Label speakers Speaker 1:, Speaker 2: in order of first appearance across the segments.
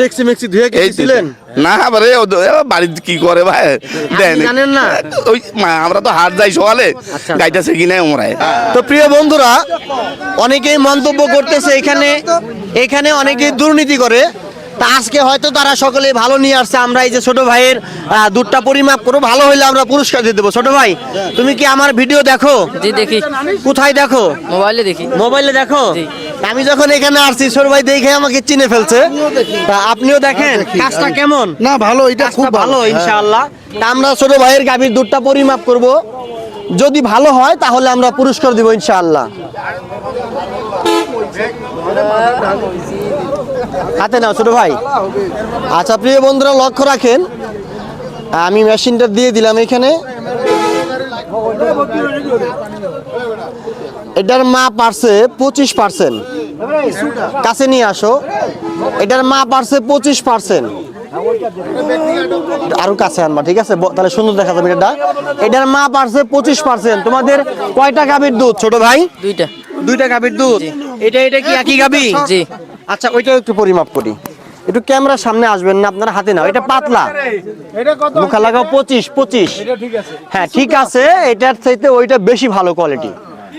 Speaker 1: ডেক্সি মেক্সি ধুয়ে। গেছিলেন?
Speaker 2: না আবারে বাড়িতে কি করে ভাই? দেন
Speaker 1: জানেন না?
Speaker 2: ওই আমরা তো হাট যাই সকালে।
Speaker 1: আচ্ছা।
Speaker 2: গাইতেছে কিনে ওমরায়।
Speaker 1: তো প্রিয় বন্ধুরা অনেকেই মন্তব্য করতেছে এখানে এখানে অনেকেই দুর্নীতি করে। তা আজকে হয়তো তারা সকলে ভালো নিয়ে আসছে। আমরা এই যে ছোট ভাইয়ের দুধটা পরিমাপ করো ভালো হইলে আমরা পুরস্কার দিয়ে দেবো। ছোট ভাই তুমি কি আমার ভিডিও দেখো?
Speaker 3: জি দেখি।
Speaker 1: কোথায় দেখো?
Speaker 3: মোবাইলে দেখি।
Speaker 1: মোবাইলে দেখো?
Speaker 3: জি।
Speaker 1: আমি যখন এখানে আসছি ভাই দেখে আমাকে চিনে ফেলছে। তা আপনিও দেখেন কাজটা কেমন?
Speaker 4: না ভালো এটা
Speaker 1: খুব
Speaker 4: খুব
Speaker 1: ভালো। ইনশাআল্লাহ। তা আমরা ছোট ভাইয়ের গাভীর দুধটা পরিমাপ করব। যদি ভালো হয় তাহলে আমরা পুরস্কার দিব ইনশাআল্লাহ। হাতে নাও ছোট ভাই। আচ্ছা প্রিয় বন্ধুরা লক্ষ্য রাখেন। আমি মেশিনটা দিয়ে দিলাম এখানে। এটার মাপ পারছে পঁচিশ পার্সেন্ট। কাছে নিয়ে আসো। এটার মা পারছে পঁচিশ পার্সেন্ট। আরও কাছে আনবা ঠিক আছে? তাহলে সুন্দর দেখা যাবে এটা। এটার মাপ পারছে পঁচিশ পার্সেন্ট। তোমাদের কয়টা গাভীর দুধ ছোট ভাই?
Speaker 3: দুইটা।
Speaker 1: দুইটা গাভীর দুধ? এটা এটা কি একই গাভী?
Speaker 3: জি।
Speaker 1: আচ্ছা ওইটাও একটু পরিমাপ করি। একটু ক্যামেরার সামনে আসবেন না আপনার হাতে নাও এটা পাতলা। মুখা লাগাও পঁচিশ পঁচিশ। হ্যাঁ ঠিক আছে। এটার চাইতে ওইটা বেশি ভালো কোয়ালিটি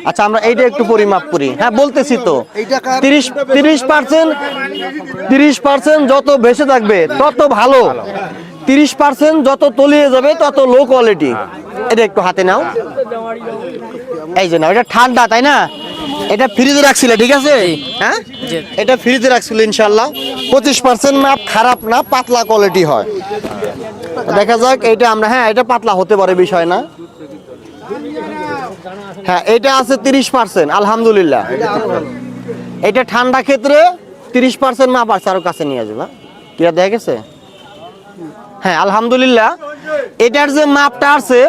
Speaker 1: আচ্ছা আমরা এইটা একটু পরিমাপ করি। হ্যাঁ বলতেছি তো। তিরিশ তিরিশ পার্সেন্ট তিরিশ পার্সেন্ট যত বেশি থাকবে, তত ভালো। তিরিশ পার্সেন্ট যত তলিয়ে যাবে, তত লো কোয়ালিটি এটা একটু হাতে নাও। এই যে না এটা ঠান্ডা, তাই না? এটা ফ্রিজে রাখছিলে, ঠিক আছে? হ্যাঁ? এটা ফ্রিজে রাখছিল ইনশাল্লাহ পঁচিশ পার্সেন্ট মাপ খারাপ না পাতলা কোয়ালিটি হয়। দেখা যাক এটা আমরা হ্যাঁ এটা পাতলা হতে পারে, বিষয় না। হ্যাঁ এটা আছে তিরিশ পার্সেন্ট, আলহামদুলিল্লাহ। এটা ঠান্ডা ক্ষেত্রে তিরিশ পার্সেন্ট মাপ আছে আরও কাছে নিয়ে যাবে কি আর দেখা গেছে? হ্যাঁ আলহামদুলিল্লাহ। এটার যে মাপটা আছে,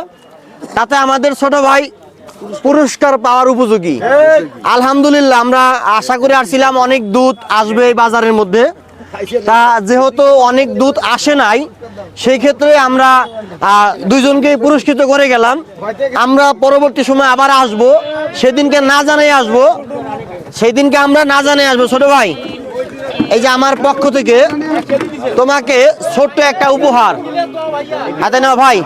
Speaker 1: তাতে আমাদের ছোট ভাই পুরস্কার পাওয়ার উপযোগী। আলহামদুলিল্লাহ, আমরা আশা করে আসছিলাম অনেক দুধ আসবে এই বাজারের মধ্যে। তা যেহেতু অনেক দুধ আসে নাই সেই ক্ষেত্রে আমরা দুইজনকে পুরস্কৃত করে গেলাম। আমরা পরবর্তী সময় আবার আসব। সেদিনকে না জানাই আসব। সেই দিনকে আমরা না জানাই আসব। ছোট ভাই, এই যে আমার পক্ষ থেকে তোমাকে ছোট্ট একটা উপহার। হাতে নাও ভাই।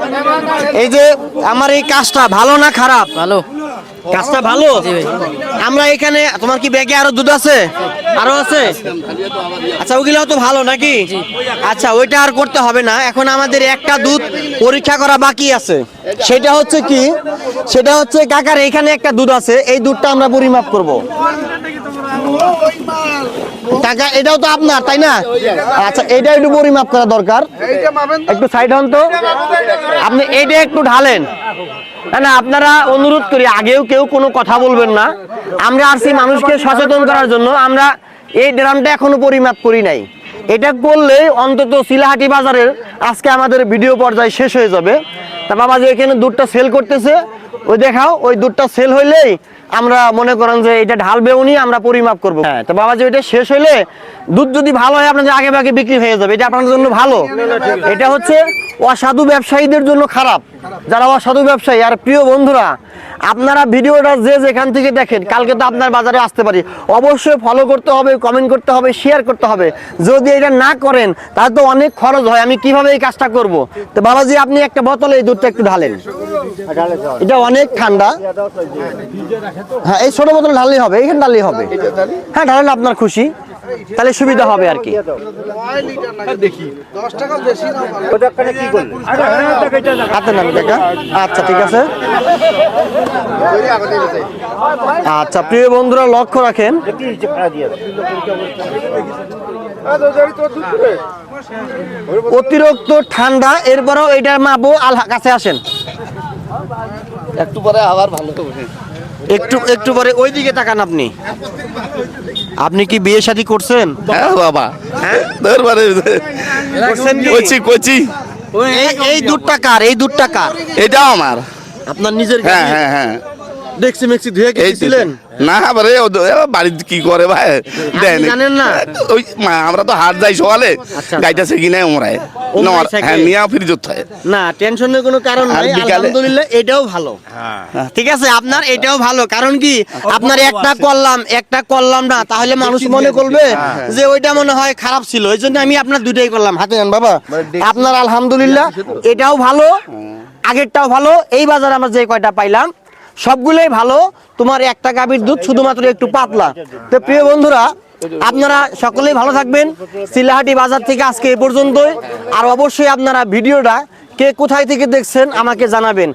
Speaker 1: এই যে আমার এই কাজটা ভালো না খারাপ?
Speaker 3: ভালো।
Speaker 1: কাজটা ভালো? আমরা এখানে তোমার কি ব্যাগে আরও দুধ আছে? আরও আছে? আচ্ছা ওগুলো তো ভালো নাকি? আচ্ছা ওইটা আর করতে হবে না। এখন আমাদের একটা দুধ পরীক্ষা করা বাকি আছে। সেটা হচ্ছে কি? সেটা হচ্ছে কাকার এখানে একটা দুধ আছে। এই দুধটা আমরা পরিমাপ করব। কাকা এটাও তো আপনার তাই না? আচ্ছা এটা একটু পরিমাপ করা দরকার। একটু সাইড হন তো। আপনি এইটা একটু ঢালেন। না আপনারা অনুরোধ করি, আগেও কেউ কোনো কথা বলবেন না। আমরা আসছি মানুষকে সচেতন করার জন্য আমরা এই ড্রামটা এখনও পরিমাপ করি নাই। এটা করলে অন্তত শিলাহাটি বাজারের আজকে আমাদের ভিডিও পর্যায়ে শেষ হয়ে যাবে। তা বাবা যে এখানে দুধটা সেল করতেছে। ওই দেখাও, ওই দুধটা সেল হইলেই আমরা মনে করেন যে এটা ঢালবে উনি আমরা পরিমাপ করব। হ্যাঁ তো বাবা যে ওইটা শেষ হইলে দুধ যদি ভালো হয়, আপনাদের আগে ভাগে বিক্রি হয়ে যাবে। এটা আপনাদের জন্য ভালো। এটা হচ্ছে অসাধু ব্যবসায়ীদের জন্য খারাপ। যারা অসাধু ব্যবসায়ী, আর প্রিয় বন্ধুরা, আপনারা ভিডিওটা যে যেখান থেকে দেখেন, কালকে তো আপনার বাজারে আসতে পারি। অবশ্যই ফলো করতে হবে কমেন্ট করতে হবে শেয়ার করতে হবে। যদি এটা না করেন, তাহলে তো অনেক খরচ হয়, আমি কীভাবে এই কাজটা করব? তো বাবাজি, আপনি একটা বোতলে, এই দুধটা একটু ঢালেন। এটা অনেক ঠান্ডা। হ্যাঁ এই ছোট বোতল ঢাললেই হবে, এইখানে ঢাললেই হবে। হ্যাঁ ঢাললে আপনার খুশি। তাহলে সুবিধা হবে আর কি। হাতে নাম দেখা আচ্ছা ঠিক আছে। আচ্ছা প্রিয় বন্ধুরা লক্ষ্য রাখেন। অতিরিক্ত ঠান্ডা এরপরেও এটার মাপও আল কাছে আসেন।
Speaker 2: একটু পরে আবার ভালো
Speaker 1: একটু একটু পরে ওইদিকে তাকান আপনি। আপনি কি বিয়ে শাদী করছেন?
Speaker 2: হ্যাঁ বাবা। দরবারে
Speaker 1: করছেন কি?
Speaker 2: কচি কচি।
Speaker 1: এই- এই দুধটা কার? এই দুধটা কার?
Speaker 2: এটাও আমার।
Speaker 1: আপনার নিজের
Speaker 2: হ্যাঁ হ্যাঁ হ্যাঁ।
Speaker 1: ডেক্সি মেক্সি ধুয়ে
Speaker 2: এই তো।
Speaker 1: গেছিলেন
Speaker 2: না আবার এ ওদের- এ বাড়িতে কি করে ভাই? দেন
Speaker 1: না?
Speaker 2: ওই আমরা তো হাট যাই সকালে
Speaker 1: আচ্ছা।
Speaker 2: গাইটাছে কিনে ওমরায়
Speaker 1: ওমরায়
Speaker 2: হ্যাঁ নিয়ে ফিরে যেতে হয়।
Speaker 1: না টেনশনের কোনো কারণ নাই আলহামদুলিল্লাহ এটাও ভালো। ঠিক আছে আপনার এটাও ভালো। কারণ কি আপনার একটা করলাম একটা করলাম না তাহলে মানুষ মনে করবে যে ওইটা মনে হয় খারাপ ছিল। এই জন্য আমি আপনার দুইটাই করলাম। হাতে নেন বাবা। আপনার আলহামদুলিল্লাহ এটাও ভালো আগেরটাও ভালো। এই বাজারে আমরা যে কয়টা পাইলাম সবগুলোই ভালো। তোমার একটা গাভীর দুধ শুধুমাত্র একটু পাতলা। তো প্রিয় বন্ধুরা, আপনারা সকলেই ভালো থাকবেন। সিলাহাটি বাজার থেকে আজকে এ পর্যন্তই। আর অবশ্যই আপনারা ভিডিওটা কে কোথায় থেকে দেখছেন আমাকে জানাবেন।